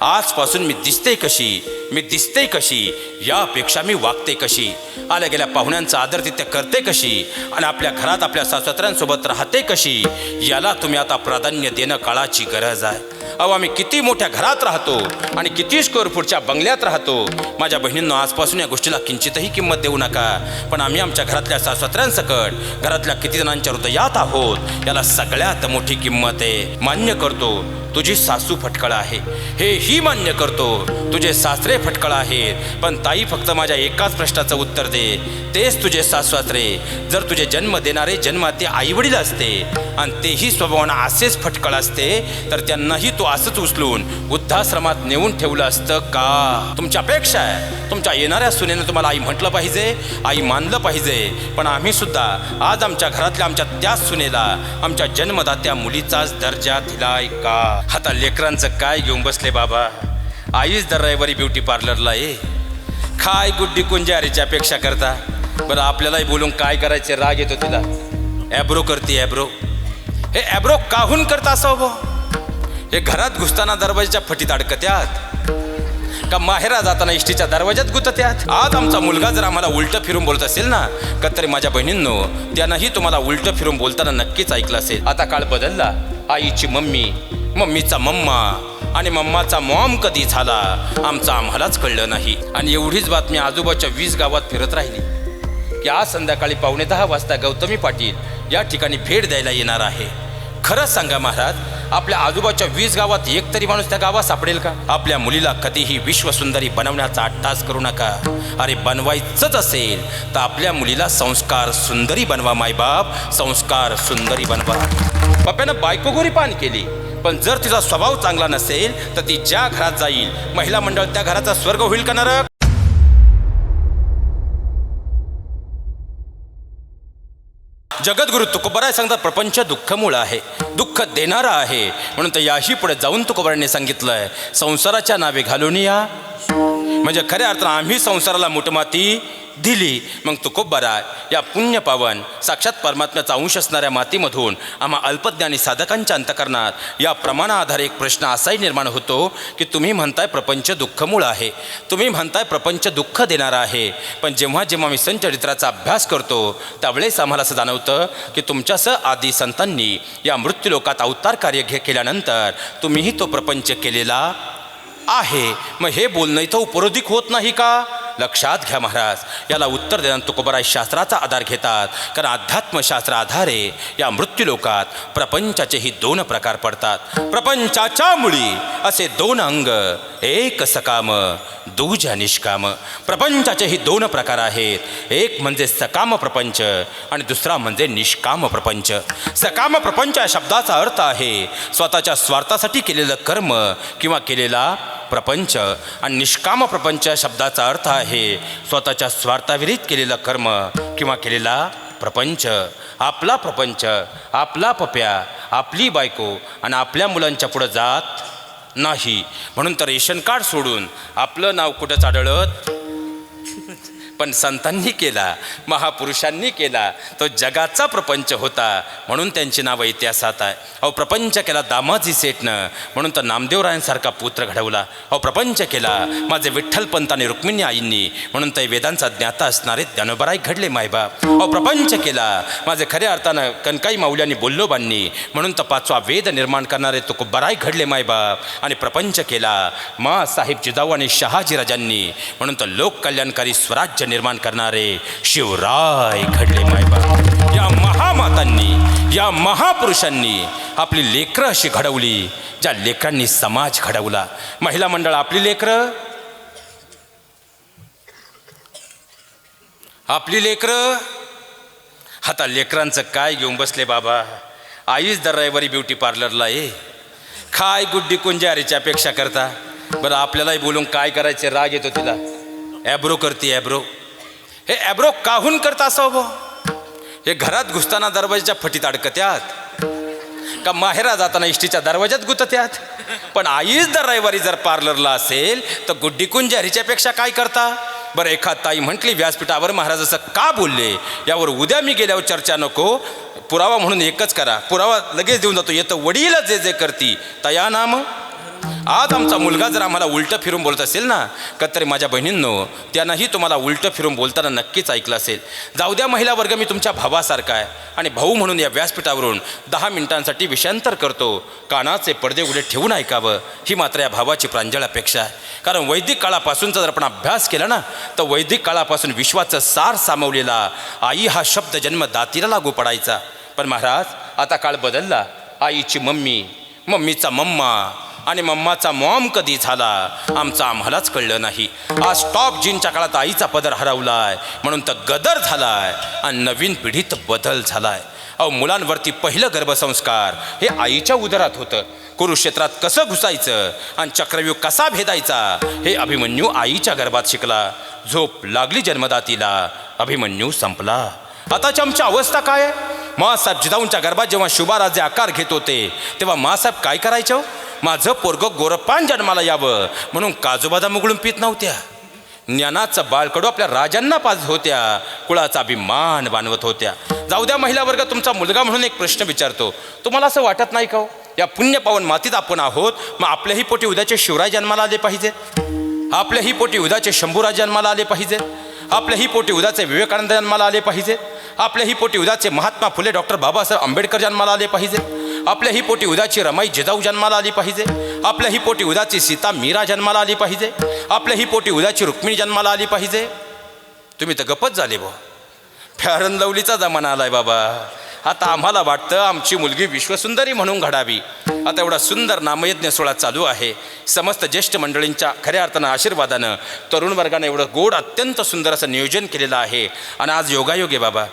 आजपासून मी दिसते कशी? मी दिसते कशी? यापेक्षा मी वागते कशी? आल्या गेल्या पाहुण्यांचा आदरतिथ्य करते कशी? आणि आपल्या घरात आपल्या सासऱ्यांसोबत राहते कशी? याला तुम्ही आता प्राधान्य देणं काळाची गरज आहे. अहो आम्ही किती मोठ्या घरात राहतो आणि किती स्क्वेअर फूटच्या बंगल्यात राहतो. माझ्या बहिणींनो आजपासून या गोष्टीला किंचितही किंमत देऊ नका. पण आम्ही आमच्या घरातल्या सासऱ्यांसकट घरातल्या किती जणांच्या हृदयात आहोत याला सगळ्यात मोठी किंमत आहे. मान्य करतो. तुझी सासू फटकळ आहे. हे ही मान्य करतो. तुझे सासरे फटकळ आहेत. पण ताई फक्त माझ्या एकाच प्रश्नाचं उत्तर दे. तेच तुझे सासरे जर तुझे जन्म देणारे जन्माते ते आईवडील असते आणि तेही स्वभावानं असेच फटकळ असते तर त्यांनाही तू असंच उचलून वृद्धाश्रमात नेऊन ठेवलं असतं का? तुमच्या अपेक्षा आहे. तुमच्या येणाऱ्या सुनेनं तुम्हाला आई म्हटलं पाहिजे आई मानलं पाहिजे. पण आम्ही सुद्धा आज आमच्या घरातल्या आमच्या त्याच सुनेला आमच्या जन्मदात्या मुलीचाच दर्जा दिलाय का? आता लेकरांचं काय घेऊन बसले बाबा? आईच दर रविवारी ब्युटी पार्लरला ये. काय गुड्डी कुंजारीची अपेक्षा करता. बरं आपल्यालाही बोलून काय करायचे राग येतो तिला. ॲब्रो करते ॲब्रो. हे ॲब्रो काहून करता असं हो हे घरात घुसताना दरवाजाच्या फटीत अडकत्यात. का माहेरा जाताना इष्टीच्या दरवाजात गुतत्यात? आज आमचा मुलगा जर आम्हाला उलटं फिरून बोलत असेल ना का तरी माझ्या बहिणींनो त्यानंही तुम्हाला उलटं फिरून बोलताना नक्कीच ऐकलं असेल. आता काळ बदलला. आईची मम्मी मम्मीचा मम्मा आणि मम्माचा मॉम कधी झाला आमचा आम्हालाच कळलं नाही. आणि एवढीच बातमी आजोबाच्या वीस गावात फिरत राहिली. की आज संध्याकाळी पावणे दहा वाजता गौतमी पाटील या ठिकाणी भेट द्यायला येणार आहे. खरंच सांगा महाराज आपल्या आजोबाच्या वीस गावात एक तरी माणूस त्या गावात सापडेल का? आपल्या मुलीला कधीही विश्वसुंदरी बनवण्याचा अट्टास करू नका. अरे बनवायचंच असेल तर आपल्या मुलीला संस्कार सुंदरी बनवा मायबाप. संस्कार सुंदरी बनवा. पप्प्यानं बायको गोरी पान केली. पण जर तिचा स्वभाव चांगला नसेल तर ती ज्या घरात जाईल महिला मंडळ त्या घराचा स्वर्ग होईल का नरक? जगद्गुरु तुकोबराय सांगतात प्रपंच दुःखमूळ आहे. दुःख देणारा आहे. म्हणून तर याही पुढे जाऊन तुकोबराने सांगितलंय. संसाराच्या नावे घालून या. म्हणजे खऱ्या अर्थानं आम्ही संसाराला मुठमाती दिली. मग तुकोबरा या पुण्य पावन साक्षात परमात्म्याचा अंश असणाऱ्या मातीमधून आम्हा अल्पज्ञानी साधकांच्या अंतकरणात या प्रमाणाआधारे एक प्रश्न असाही निर्माण होतो की तुम्ही म्हणताय प्रपंच दुःखमूळ आहे. तुम्ही म्हणताय प्रपंच दुःख देणारा आहे. पण जेव्हा जेव्हा मी संचरित्राचा अभ्यास करतो त्यावेळेस आम्हाला असं जाणवतं की तुमच्यासह आदी संतांनी या मृत्यूलोकात अवतार कार्य घे केल्यानंतर तुम्हीही तो प्रपंच केलेला आहे. मग हे बोलणं इथं उपरोधिक होत नाही का? लक्षात घ्या महाराज. याला उत्तर देणं तुकोबराय शास्त्राचा आधार घेतात. कारण अध्यात्मशास्त्र आधारे या मृत्यूलोकात प्रपंचाचेही दोन प्रकार पडतात. प्रपंचाच्या मुळी असे दोन अंग एक सकाम दूजा निष्काम. प्रपंचाचेही दोन प्रकार आहेत. एक म्हणजे सकाम प्रपंच आणि दुसरा म्हणजे निष्काम प्रपंच. सकाम प्रपंच या शब्दाचा अर्थ आहे स्वतःच्या स्वार्थासाठी केलेलं कर्म किंवा केलेला प्रपंच. आणि निष्काम प्रपंच शब्दाचा अर्थ आहे स्वतःच्या स्वार्थाविरित केलेलं कर्म किंवा केलेला प्रपंच. आपला प्रपंच आपला पप्या आपली बायको आणि आपल्या मुलांच्या पुढं जात नाही. म्हणून तर रेशन कार्ड सोडून आपलं नाव कुठं चाडळत पण संतांनी केला महापुरुषांनी केला तो जगाचा प्रपंच होता म्हणून त्यांची नावं इतिहासात आहे. अहो प्रपंच केला दामाजी सेठनं म्हणून तर नामदेवरायांसारखा पुत्र घडवला. अहो प्रपंच केला माझे विठ्ठलपंत आणि रुक्मिणी आईंनी म्हणून ते वेदांचा ज्ञाता असणारे ज्ञानोबराई घडले मायबाप अहो प्रपंच केला माझे खऱ्या अर्थानं कनकाई माऊल्यांनी बोल्लोबांनी म्हणून तर पाचवा वेद निर्माण करणारे तुकोबराय घडले मायबाप आणि प्रपंच केला मा साहेब जिजाऊ आणि शहाजीराजांनी म्हणून तर लोककल्याणकारी स्वराज्य निर्माण करणारे शिवराय घडले मायबाप. या महामातांनी या महापुरुषांनी आपली लेकरं अशी घडवली ज्या लेकरांनी समाज घडवला. महिला मंडळ आपली लेकरं? आपली लेकरं? आता लेकरांचं काय घेऊन बसले बाबा? आईच दर रविवारी ब्युटी पार्लरला ये. काय गुड्डी कुंजारीची अपेक्षा करता. बरं आपल्यालाही बोलून काय करायचे? राग येतो तिला. ॲब्रो करते ॲब्रो हे ॲब्रो काहून करता असं बो हे घरात घुसताना दरवाजाच्या फटीत अडकत्यात? का माहेरा जाताना इष्टीच्या दरवाजात गुतत्यात? पण आईच दर रविवारी जर पार्लरला असेल तर गुड्डी कुंजारीच्या काय करता? बरं एखाद ताई म्हटली व्यासपीठावर महाराज असं का बोलले? यावर उद्या मी गेल्यावर चर्चा नको. पुरावा म्हणून एकच करा. पुरावा लगेच देऊन जातो. येतं वडील जे जे करती. तया नाम? आज आमचा मुलगा जर आम्हाला उलटं फिरून बोलत असेल ना का तरी माझ्या बहिणींनो त्यांनाही तुम्हाला उलटं फिरून बोलताना नक्कीच ऐकलं असेल. जाऊ द्या महिला वर्ग मी तुमच्या भावासारखा आहे आणि भाऊ म्हणून या व्यासपीठावरून दहा मिनिटांसाठी विषांतर करतो. कानाचे पडदे उघडे ठेवून ऐकावं ही मात्र या भावाची प्रांजळ अपेक्षा आहे. कारण वैदिक काळापासूनचा जर आपण अभ्यास केला ना तर वैदिक काळापासून विश्वाचं सार सामावलेला आई हा शब्द जन्मदातीला लागू पडायचा. पण महाराज आता काळ बदलला. आईची मम्मी मम्मीचा मम्मा आणि मम्माचा मॉम कधी झाला? आमचं आम्हालाच कळलं नाही. आज टॉप जीनच्या काळात आईचा पदर हरवलाय. म्हणून तर गदर झालाय. आणि नवीन पिढीत बदल झालाय. अहो मुलांवरती पहिलं गर्भसंस्कार हे आईच्या उदरात होतं. कुरुक्षेत्रात कसं घुसायचं? आणि चक्रव्यूह कसा भेदायचा? हे अभिमन्यू आईच्या गर्भात शिकला. झोप लागली जन्मदातीला. अभिमन्यू संपला. आताची आमची अवस्था काय? आहे मासाहेब जिजाऊंच्या गर्भात जेव्हा शुभाराजे आकार घेत होते तेव्हा मासाहेब काय करायचं? हो? माझं पोरग गोरप्पान जन्माला यावं. म्हणून काजूबादाम उघडून पित नव्हत्या. ज्ञानाचं बाळकडू आपल्या राजांना पाजत होत्या. कुळाचा अभिमान बांधवत होत्या. जाऊ द्या महिला वर्ग तुमचा मुलगा म्हणून एक प्रश्न विचारतो. तुम्हाला असं वाटत नाही का हो? या पुण्य पावन मातीत आपण आहोत मग आपल्याही पोटी उद्याचे शिवराय जन्माला आले पाहिजे? आपल्याही पोटी उद्याचे शंभूराज जन्माला आले पाहिजे? आपल्याही पोटी उद्याचे विवेकानंद जन्माला आले पाहिजे? आपल्याही पोटी उद्याचे महात्मा फुले डॉक्टर बाबासाहेब आंबेडकर जन्माला आले पाहिजे. आपल्याही पोटी उद्याची रमाई जिजाऊ जन्माला आली पाहिजे. आपल्याही पोटी उद्याची सीता मीरा जन्माला आली पाहिजे. आपल्याही पोटी उद्याची रुक्मिणी जन्माला आली पाहिजे. तुम्ही तर गपच झाले बा फॅरन लवलीचा जमाना आलाय बाबा. आता आम्हाला वाटतं आमची मुलगी विश्वसुंदरी म्हणून घडावी. आता एवढा सुंदर नामयज्ञ सोहळा चालू आहे. समस्त ज्येष्ठ मंडळींच्या खऱ्या अर्थानं आशीर्वादानं तरुण वर्गानं एवढं गोड अत्यंत सुंदर असं नियोजन केलेलं आहे. आणि आज योगायोगे बाबा.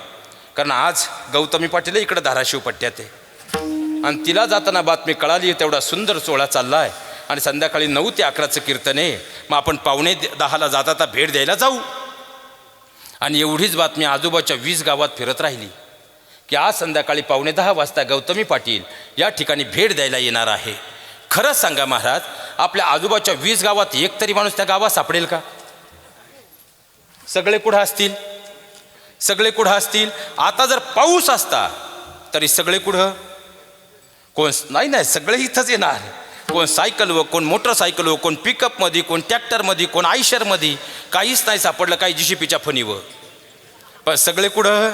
कारण आज गौतमी पाटील इकडं धाराशिव पट्ट्यात आहे. आणि तिला जाताना बातमी कळाली तेवढा सुंदर सोहळा चालला आहे आणि संध्याकाळी नऊ ते अकराचं कीर्तन आहे. मग आपण पावणे दहाला जाता भेट द्यायला जाऊ. आणि एवढीच बातमी आजोबाच्या वीस गावात फिरत राहिली की आज संध्याकाळी पावणे दहा वाजता गौतमी पाटील या ठिकाणी भेट द्यायला येणार आहे. खरंच सांगा महाराज आपल्या आजोबाच्या वीस गावात एक तरी माणूस त्या गावात सापडेल का? सगळे कुठं असतील? सगळे कुठं असतील? आता जर पाऊस असता तरी सगळे कुठं कोण नाही नाही सगळे इथंच येणार. कोण सायकलवर कोण मोटरसायकलवर कोण पिकअपमध्ये कोण ट्रॅक्टरमध्ये कोण आयशरमध्ये काहीच नाही सापडलं काही जिशिपीच्या फणीवर. पण सगळे कुठं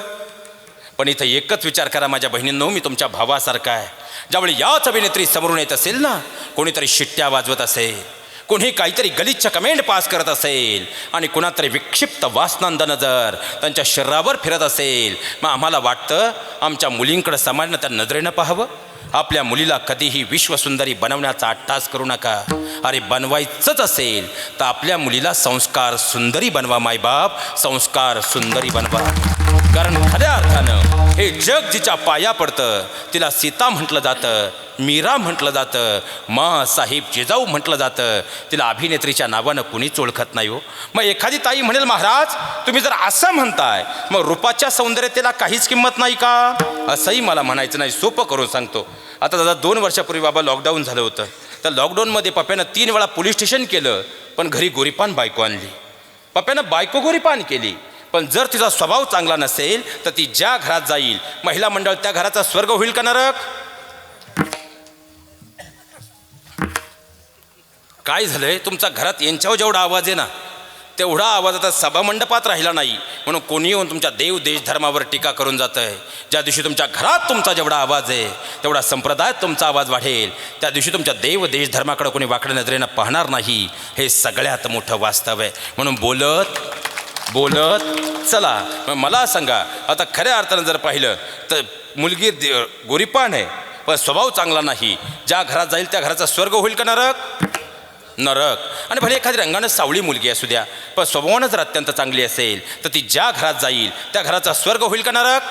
पण इथं एकच विचार करा माझ्या बहिणींनो मी तुमच्या भावासारखा आहे. ज्यावेळी याच अभिनेत्री समोरून येत असेल ना कोणीतरी शिट्ट्या वाजवत असेल. कोणी काहीतरी गलिच्छ कमेंट पास करत असेल आणि कुणातरी विक्षिप्त वासनांद नजर त्यांच्या शरीरावर फिरत असेल मग आम्हाला वाटतं आमच्या मुलींकडं समाजानं त्या नजरेनं पाहावं. आपल्या मुलीला कधीही विश्वसुंदरी बनवण्याचा अट्टास करू नका. अरे बनवायचंच असेल तर आपल्या मुलीला संस्कार सुंदरी बनवा मायबाप. संस्कार सुंदरी बनवा. कारण खऱ्या अर्थानं हे जग जिच्या पाया पडतं तिला सीता म्हटलं जातं मीरा म्हटलं जातं मा साहेब जिजाऊ म्हटलं जातं तिला अभिनेत्रीच्या नावानं कुणीच ओळखत नाही हो. मग एखादी ताई म्हणेल महाराज तुम्ही जर असं म्हणताय मग रूपाच्या सौंदर्यतेला काहीच किंमत नाही का? असंही मला म्हणायचं नाही सोपं करून सांगतो. आता दादा दोन वर्षापूर्वी बाबा लॉकडाऊन झालं होतं. तर लॉकडाऊनमध्ये पप्प्यानं तीन वेळा पोलीस स्टेशन केलं पण घरी गोरीपान बायको आणली. पप्प्यानं बायको गोरीपान केली. पण जर तिचा स्वभाव चांगला नसेल तर ती ज्या घरात जाईल महिला मंडळ त्या घराचा स्वर्ग होईल का नरक? काय झालंय? तुमचा घरात यांच्यावर जेवढा आवाज आहे ना तेवढा आवाज आता सभामंडपात राहिला नाही. म्हणून कोणी येऊन तुमच्या देव देश धर्मावर टीका करून जात आहे ज्या दिवशी तुमच्या घरात तुमचा जेवढा आवाज आहे तेवढा संप्रदायात तुमचा आवाज वाढेल. त्या दिवशी तुमच्या देव देश धर्माकडे कोणी वाकड्या नजरेनं पाहणार नाही. हे सगळ्यात मोठं वास्तव आहे. म्हणून बोलत बोलत चला मग मला सांगा आता खऱ्या अर्थानं जर पाहिलं तर मुलगी दे- गोरीपान आहे पण स्वभाव चांगला नाही. ज्या घरात जाईल त्या घराचा स्वर्ग होईल का नरक? नरक. आणि भले एखादी रंगानं सावळी मुलगी असू द्या पण स्वभावानं जर अत्यंत चांगली असेल तर ती ज्या घरात जाईल त्या घराचा स्वर्ग होईल का नरक?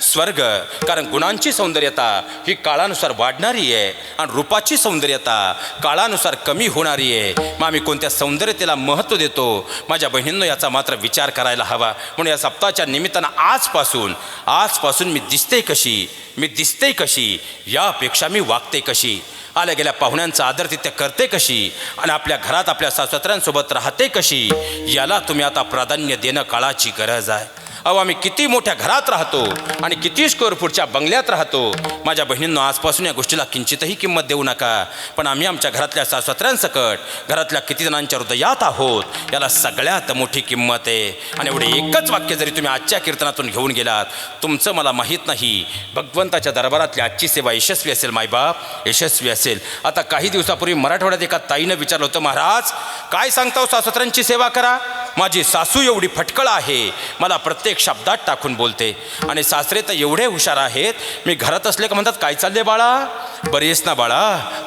स्वर्ग कारण गुणांची सौंदर्यता ही काळानुसार वाढणारी आहे आणि रूपाची सौंदर्यता काळानुसार कमी होणारी आहे. मग आम्ही कोणत्या सौंदर्यतेला महत्त्व देतो? माझ्या बहिणींनो याचा मात्र विचार करायला हवा. म्हणून या सप्ताहाच्या निमित्तानं आजपासून आजपासून मी दिसते कशी? मी दिसते कशी? यापेक्षा मी वागते कशी? आल्या गेल्या पाहुण्यांचा आदरतिथ्य करते कशी? आणि आपल्या घरात आपल्या सासऱ्यांसोबत राहते कशी? याला तुम्ही आता प्राधान्य देणं काळाची गरज आहे. अहो आम्ही किती मोठ्या घरात राहतो आणि किती स्क्वेअर फूटच्या बंगल्यात राहतो. माझ्या बहिणींनो आजपासून या गोष्टीला किंचितही किंमत देऊ नका. पण आम्ही आमच्या घरातल्या सासवत्र्यांसकट घरातल्या किती जणांच्या हृदयात आहोत याला सगळ्यात मोठी किंमत आहे. आणि एवढे एकच वाक्य जरी तुम्ही आजच्या कीर्तनातून घेऊन गेलात तुमचं मला माहीत नाही. भगवंताच्या दरबारातली आजची सेवा यशस्वी असेल मायबाप यशस्वी असेल. आता काही दिवसापूर्वी मराठवाड्यात एका ताईनं विचारलं होतं महाराज काय सांगता हो सेवा करा? माझी सासू एवढी फटकळ आहे मला प्रत्येक शब्दात टाकून बोलते. आणि सासरे तर एवढे हुशार आहेत मी घरात असले का म्हणतात काय चालले बाळा? बरी आहेस ना बाळा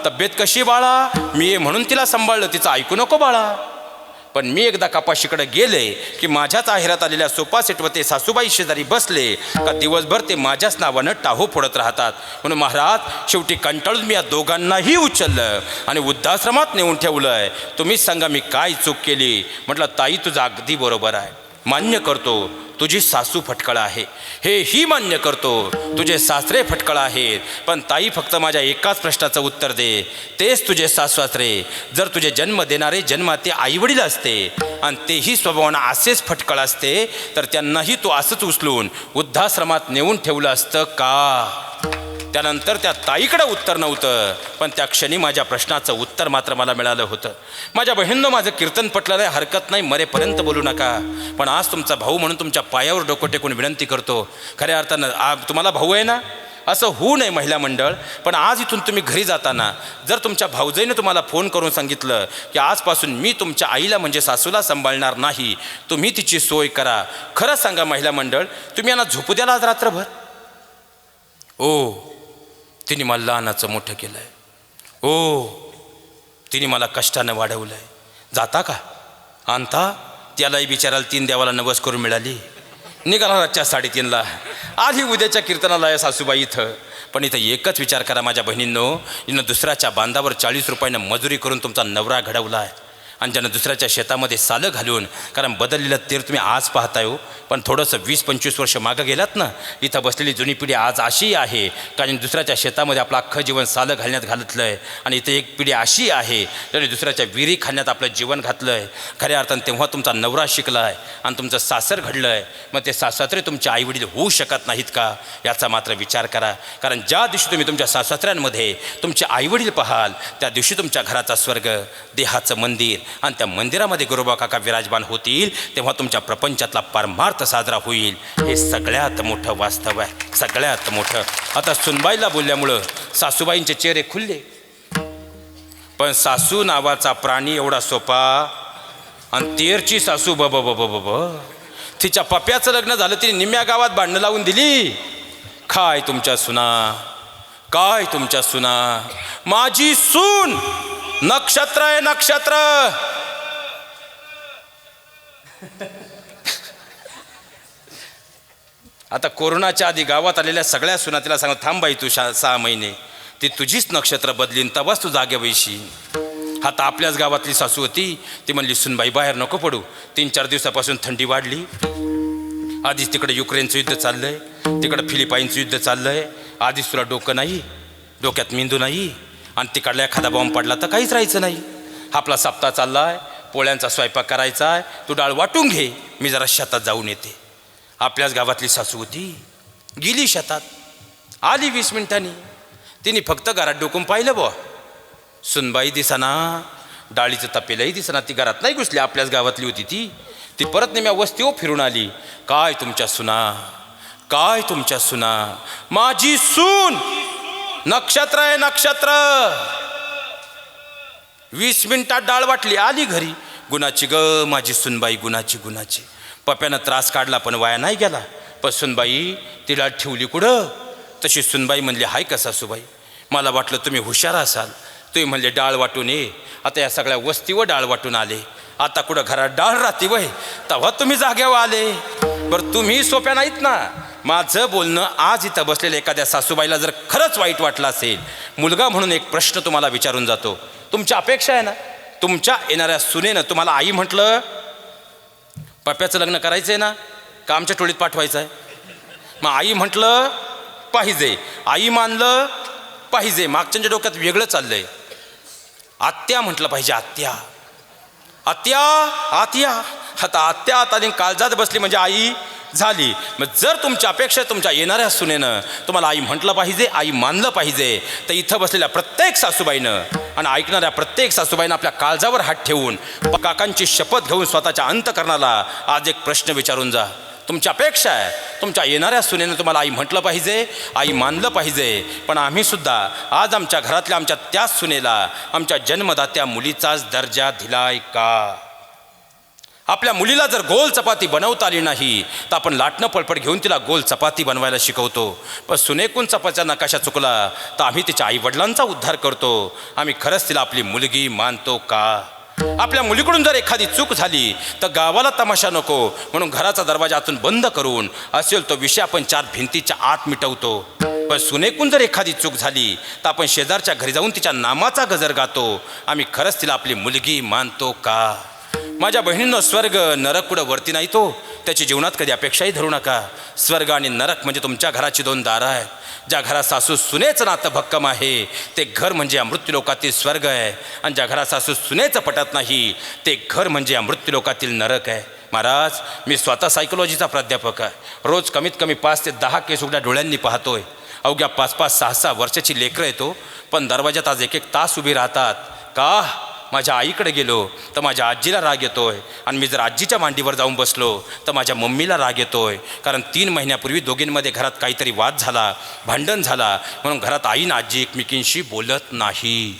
तब्येत कशी बाळा? मी ये म्हणून तिला सांभाळलं तिचं ऐकू नको बाळा. पण मी एकदा कपाशीकडे गेले की माझ्याच आहेरात आलेल्या सोपा सेटवर ते सासूबाई शेजारी बसले का दिवसभर ते माझ्याच नावानं टाहो फोडत राहतात. म्हणून महाराज शेवटी कंटाळून मी या दोघांनाही उचललं आणि वृद्धाश्रमात नेऊन ठेवलंय. तुम्हीच सांगा मी काय चूक केली? म्हटलं ताई तुझं अगदी बरोबर आहे. मान्य करतो तुझी सासू फटकळ आहे. हे ही मान्य करतो तुझे सासरे फटकळ आहेत. पण ताई फक्त माझ्या एकाच प्रश्नाचं उत्तर दे. तेच तुझे सासरे जर तुझे जन्म देणारे जन्माते आईवडील असते आणि तेही स्वभावानं असेच फटकळ असते तर त्यांनाही तू असंच उचलून वृद्धाश्रमात नेऊन ठेवलं असतं का? त्यानंतर त्या ताईकडं उत्तर नव्हतं पण त्या क्षणी माझ्या प्रश्नाचं उत्तर मात्र मला मिळालं होतं. माझ्या बहिणीनं माझं कीर्तन पटलं आहे हरकत नाही मरेपर्यंत बोलू नका. पण आज तुमचा भाऊ म्हणून तुमच्या पायावर डोकं टेकून विनंती करतो. खऱ्या अर्थानं आ तुम्हाला भाऊ आहे ना? असं होऊ नये महिला मंडळ पण आज इथून तुम्ही घरी जाताना जर तुमच्या भाऊजाईने तुम्हाला फोन करून सांगितलं की आजपासून मी तुमच्या आईला म्हणजे सासूला सांभाळणार नाही तुम्ही तिची सोय करा. खरं सांगा महिला मंडळ तुम्ही यांना झोपू द्याला आज रात्रभर? ओ तिने मला लहानाचं मोठं केलं आहे हो, ओ तिने मला कष्टानं वाढवलं आहे जाता का? आणता? त्यालाही बिचाराला तीन देवाला नवस करून मिळाली. निघाला रातच्या साडेतीनला. आधी उद्याच्या कीर्तनाला आहे सासूबाई इथं. पण इथं एकच विचार करा माझ्या बहिणींनो. हिनं दुसऱ्याच्या बांधावर चाळीस रुपयानं मजुरी करून तुमचा नवरा घडवला आहे आणि ज्यानं दुसऱ्याच्या शेतामध्ये सालं घालून कारण बदललेलं तेर तुम्ही आज पाहताय हो. पण थोडंसं वीस पंचवीस वर्ष मागं गेलात ना इथं बसलेली जुनी पिढी आज अशी आहे कारण दुसऱ्याच्या शेतामध्ये आपलं अख्खं जीवन सालं घालण्यात घालतलं आहे आणि इथं एक पिढी अशी आहे ज्याने दुसऱ्याच्या विहिरी खाण्यात आपलं जीवन घातलं आहे खऱ्या अर्थानं तेव्हा तुमचा नवरा शिकला आहे आणि तुमचं सासर घडलं आहे मग ते सासरे तुमचे आईवडील होऊ शकत नाहीत का? याचा मात्र विचार करा. कारण ज्या दिवशी तुम्ही तुमच्या सासऱ्यांमध्ये तुमचे आईवडील पाहाल त्या दिवशी तुमच्या घराचा स्वर्ग देहाचं मंदिर आणि त्या मंदिरामध्ये गुरुबाकाका विराजमान होतील तेव्हा तुमच्या प्रपंचातला परमार्थ साजरा होईल. हे सगळ्यात मोठं वास्तव आहे. सगळ्यात मोठं. आता सुनबाईला बोलल्यामुळं सासूबाईंचे चेहरे खुलले. पण सासू नावाचा प्राणी एवढा सोपा आणि तेरची सासू ब ब तिच्या पप्याचं लग्न झालं तिने निम्या गावात भांडणं लावून दिली. काय तुमच्या सुना? काय तुमच्या सुना? माझी सून! नक्षत्र आहे नक्षत्र. आता कोरोनाच्या आधी गावात आलेल्या सगळ्या सुना तिला सांग थांबाई तू शा सहा महिने. ती तुझीच नक्षत्र बदलीन तवाच तू जागे वैशी आता आपल्याच गावातली सासू होती. ती म्हणली सुनबाई बाहेर नको पडू. तीन चार दिवसापासून थंडी वाढली. आधीच तिकडे युक्रेनचं युद्ध चाललंय. तिकडं फिलिपाईनचं युद्ध चाललंय. आधीच तुला डोकं नाही. डोक्यात मेंदू नाही. आणि तिकडला एखादा बॉम्ब पडला तर काहीच राहायचं नाही. आपला सप्ताह आहे पोळ्यांचा स्वयंपाक करायचा आहे तू डाळ वाटून घे मी जरा शेतात जाऊन येते. आपल्याच गावातली सासू होती गेली शेतात. आली वीस मिनिटांनी. तिने फक्त घरात डोकून पाहिलं बुवा. सुनबाई दिसाना डाळीचं तपेलही दिसना ती घरात नाही घुसली आपल्याच गावातली होती ती. ती परत नेम्या वस्तीवर फिरून आली. काय तुमच्या सुना? काय तुमच्या सुना? माझी सून नक्षत्र आहे नक्षत्र. वीस मिनिटात डाळ वाटली आली घरी. गुणाची ग माझी सुनबाई गुणाची गुणाची. पप्यानं त्रास काढला पण वाया नाही गेला. पण सुनबाई तिला ठेवली कुठं? तशी सुनबाई म्हणली हाय कसा सुबाई मला वाटलं तुम्ही हुशार असाल. तुम्ही म्हणले डाळ वाटून ये. आता या सगळ्या वस्तीवर डाळ वाटून आले. आता कुठं घरात डाळ राहते वय? तेव्हा तुम्ही जाग्यावर आले. बरं तुम्ही सोप्या नाहीत ना. माझं बोलणं आज इथं बसलेल्या एखाद्या सासूबाईला जर खरंच वाईट वाटलं असेल मुलगा म्हणून एक प्रश्न तुम्हाला विचारून जातो. तुमच्या अपेक्षा आहे ना? तुमच्या येणाऱ्या सुनेनं तुम्हाला आई म्हटलं पप्प्याचं लग्न करायचं आहे ना? का आमच्या टोळीत पाठवायचं आहे मग आई म्हटलं पाहिजे. आई मानलं पाहिजे. मागच्यांच्या डोक्यात वेगळं चाललंय. आत्या म्हटलं पाहिजे आत्या. आत्या आत्या. आता आत्या आता काळजात बसली म्हणजे आई झाली. मग जर तुमच्या अपेक्षा तुमच्या येणाऱ्या सुनेनं तुम्हाला आई म्हटलं पाहिजे आई मानलं पाहिजे तर इथं बसलेल्या प्रत्येक सासूबाईनं आणि ऐकणाऱ्या प्रत्येक सासूबाईनं आपल्या काळजावर हात ठेवून काकांची शपथ घेऊन स्वतःच्या अंतकरणाला आज एक प्रश्न विचारून जा. तुमची अपेक्षा आहे. तुमच्या येणाऱ्या सुनेनं तुम्हाला आई म्हटलं पाहिजे आई मानलं पाहिजे. पण आम्हीसुद्धा आज आमच्या घरातल्या आमच्या त्याच सुनेला आमच्या जन्मदात्या मुलीचाच दर्जा दिलाय का? आपल्या मुलीला जर गोल चपाती बनवता आली नाही तर आपण लाटणं पळपट घेऊन तिला गोल चपाती बनवायला शिकवतो. पण सुनेकून चपाचा नकाशा चुकला तर आम्ही तिच्या आईवडिलांचा उद्धार करतो. आम्ही खरंच तिला आपली मुलगी मानतो का? आपल्या मुलीकडून जर एखादी चूक झाली तर गावाला तमाशा नको. म्हणून घराचा दरवाजा आतून बंद करून असेल तो विषय आपण चार भिंतीच्या आत मिटवतो. पण सुनेकून जर एखादी चूक झाली तर आपण शेजारच्या घरी जाऊन तिच्या नामाचा गजर गातो. आम्ही खरंच तिला आपली मुलगी मानतो का? माझ्या बहिणीनं स्वर्ग नरक कुठं वरती नाही तो. त्याची जीवनात कधी अपेक्षाही धरू नका. स्वर्ग आणि नरक म्हणजे तुमच्या घराची दोन दारं आहेत. ज्या घरात सासू सुनेचं नातं भक्कम आहे ते घर म्हणजे या स्वर्ग आहे. आणि ज्या घरात सासू सुनेचं पटत नाही ते घर म्हणजे या नरक आहे. महाराज मी स्वतः सायकोलॉजीचा प्राध्यापक आहे. रोज कमीत कमी पाच ते दहा केस उघड्या डोळ्यांनी पाहतोय. अवघ्या पाच पाच सहा सहा वर्षाची लेकरं येतो पण दरवाजात आज एक एक तास उभी राहतात. का माझ्या आईकडे गेलो तर माझ्या आजीला राग येतो आहे आणि मी जर आजीच्या मांडीवर जाऊन बसलो तर माझ्या मम्मीला राग येतो आहे कारण तीन महिन्यापूर्वी दोघींमध्ये घरात काहीतरी वाद झाला भांडण झाला. म्हणून घरात आई ना आजी एकमेकींशी बोलत नाही.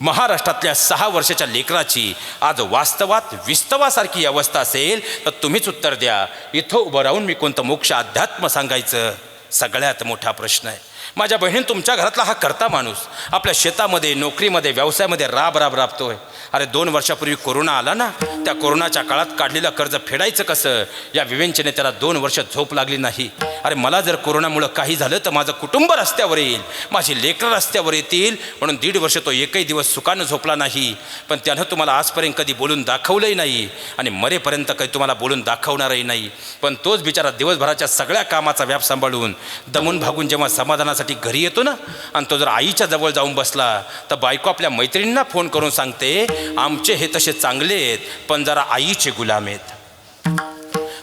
महाराष्ट्रातल्या सहा वर्षाच्या लेकराची आज वास्तवात विस्तवासारखी अवस्था असेल तर तुम्हीच उत्तर द्या. इथं उभं राहून मी कोणतं मोक्ष अध्यात्म सांगायचं? सगळ्यात मोठा प्रश्न आहे. माझ्या बहीण तुमच्या घरातला हा करता माणूस. आपल्या शेतामध्ये नोकरीमध्ये व्यवसायामध्ये राब राब राबतोय. अरे दोन वर्षापूर्वी कोरोना आला ना त्या कोरोनाच्या काळात काढलेलं कर्ज फेडायचं कसं? या विवेंचने त्याला दोन वर्ष झोप लागली नाही. अरे मला जर कोरोनामुळं काही झालं तर माझं कुटुंब रस्त्यावर येईल. माझी लेकरं रस्त्यावर येतील. म्हणून दीड वर्ष तो एकही दिवस सुखानं झोपला नाही. पण त्यानं तुम्हाला आजपर्यंत कधी बोलून दाखवलंही नाही. आणि मरेपर्यंत काही तुम्हाला बोलून दाखवणारही नाही. पण तोच बिचारा दिवसभराच्या सगळ्या कामाचा व्याप सांभाळून दमून भागून जेव्हा समाधानासाठी घरी येतो ना आणि तो जर आईच्या जवळ जाऊन बसला तर बायको आपल्या मैत्रिणींना फोन करून सांगते आमचे हे तसे चांगले आहेत पण जरा आईचे गुलाम आहेत.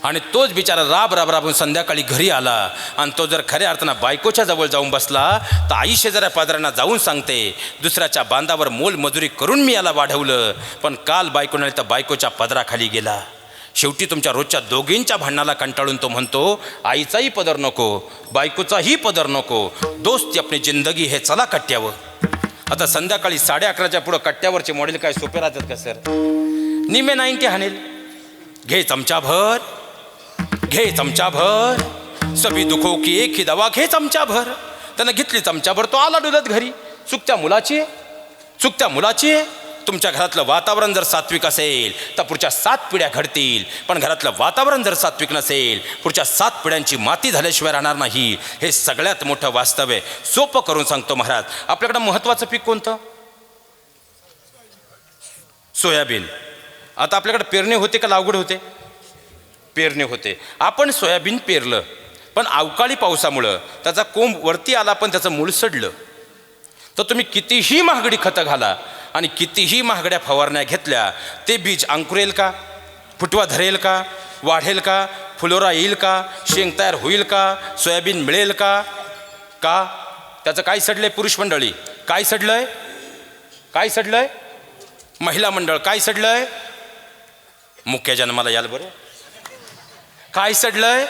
आणि तोच बिचारा राब राब राबून संध्याकाळी घरी आला. आणि तो जर खऱ्या अर्थानं बायकोच्या जवळ जाऊन बसला तर आई शेजाऱ्या पादरांना जाऊन सांगते दुसऱ्याच्या बांधावर मोल मजुरी करून मी याला वाढवलं पण काल बायको नाही तर बायकोच्या पदराखाली गेला. शेवटी तुमच्या रोजच्या दोघींच्या भांडणाला कंटाळून तो म्हणतो आईचाही पदर नको बायकोचाही पदर नको दोस्ती आपली जिंदगी हे चला कट्ट्यावर. आता संध्याकाळी साडे अकराच्या पुढं कट्ट्यावरचे मॉडेल काय सोपे राहतात का सर निमे नाईन्टी हाणेल घे चमचाभर. घे चमचाभर सभी दुखो की एक ही दवा घे चमचाभर त्यानं घेतली चमचाभर तो आला डुलत घरी. चुकत्या मुलाची आहे? चुकत्या मुलाची तुमच्या घरातलं वातावरण जर सात्विक असेल तर पुढच्या सात पिढ्या घडतील. पण घरातलं वातावरण जर सात्विक नसेल पुढच्या सात पिढ्यांची माती झाल्याशिवाय राहणार नाही. हे सगळ्यात मोठं वास्तव आहे. सोपं करून सांगतो महाराज. आपल्याकडं महत्त्वाचं पीक कोणतं? सोयाबीन. आता आपल्याकडे पेरणी होते का लागवड होते? पेरणे होते. आपण सोयाबीन पेरलं पण अवकाळी पावसामुळं त्याचा कोंब वरती आला पण त्याचं मूळ सडलं. तर तुम्ही कितीही महागडी खतं घाला आणि कितीही महागड्या फवारण्या घेतल्या ते बीज अंकुरेल का? फुटवा धरेल का? वाढेल का? फुलोरा येईल का? शेंग तयार होईल का? सोयाबीन मिळेल का? का? त्याचं काय सडलंय पुरुष मंडळी? काय सडलंय? काय सडलंय? महिला मंडळ काय सडलंय? मुख्य जन्माला याल बरं. काय सडलंय?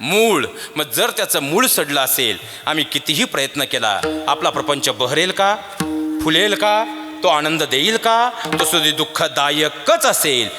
मूळ. मग जर त्याचं मूळ सडलं असेल आम्ही कितीही प्रयत्न केला आपला प्रपंच बहरेल का? फुलेल का? तो आनंद देईल का? तो सुधी दुःखदायकच असेल.